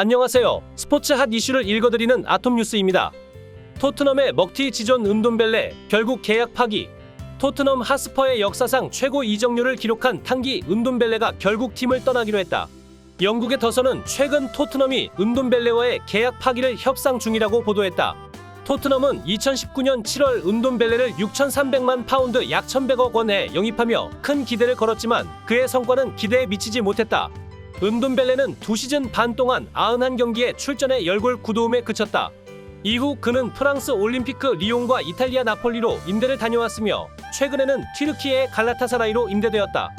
안녕하세요. 스포츠 핫 이슈를 읽어드리는 아톰뉴스입니다. 토트넘의 먹튀 지존 은돈벨레 결국 계약 파기. 토트넘 하스퍼의 역사상 최고 이적료를 기록한 탕기 은돈벨레가 결국 팀을 떠나기로 했다. 영국의 더선은 최근 토트넘이 은돈벨레와의 계약 파기를 협상 중이라고 보도했다. 토트넘은 2019년 7월 은돈벨레를 6,300만 파운드 약 1,100억 원에 영입하며 큰 기대를 걸었지만 그의 성과는 기대에 미치지 못했다. 은돈벨레는 두 시즌 반 동안 91경기에 출전해 열골 구도움에 그쳤다. 이후 그는 프랑스 올림피크 리옹과 이탈리아 나폴리로 임대를 다녀왔으며 최근에는 튀르키예의 갈라타사라이로 임대되었다.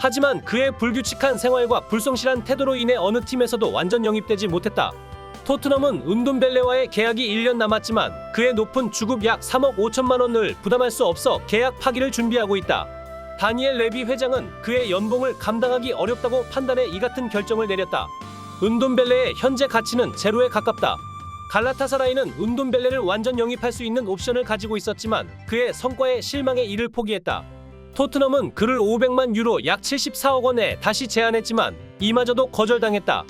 하지만 그의 불규칙한 생활과 불성실한 태도로 인해 어느 팀에서도 완전 영입되지 못했다. 토트넘은 은돈벨레와의 계약이 1년 남았지만 그의 높은 주급 약 3억 5천만 원을 부담할 수 없어 계약 파기를 준비하고 있다. 다니엘 레비 회장은 그의 연봉을 감당하기 어렵다고 판단해 이 같은 결정을 내렸다. 은돈벨레의 현재 가치는 제로에 가깝다. 갈라타사라이는 은돈벨레를 완전 영입할 수 있는 옵션을 가지고 있었지만 그의 성과에 실망해 이를 포기했다. 토트넘은 그를 500만 유로 약 74억 원에 다시 제안했지만 이마저도 거절당했다.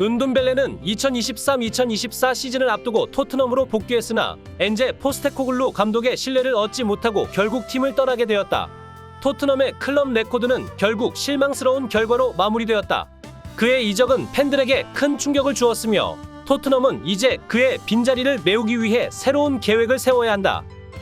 은돈벨레는 2023-2024 시즌을 앞두고 토트넘으로 복귀했으나 엔제 포스테코글루 감독의 신뢰를 얻지 못하고 결국 팀을 떠나게 되었다. 토트넘의 클럽 레코드는 결국 실망스러운 결과로 마무리되었다. 그의 이적은 팬들에게 큰 충격을 주었으며 토트넘은 이제 그의 빈자리를 메우기 위해 새로운 계획을 세워야 한다.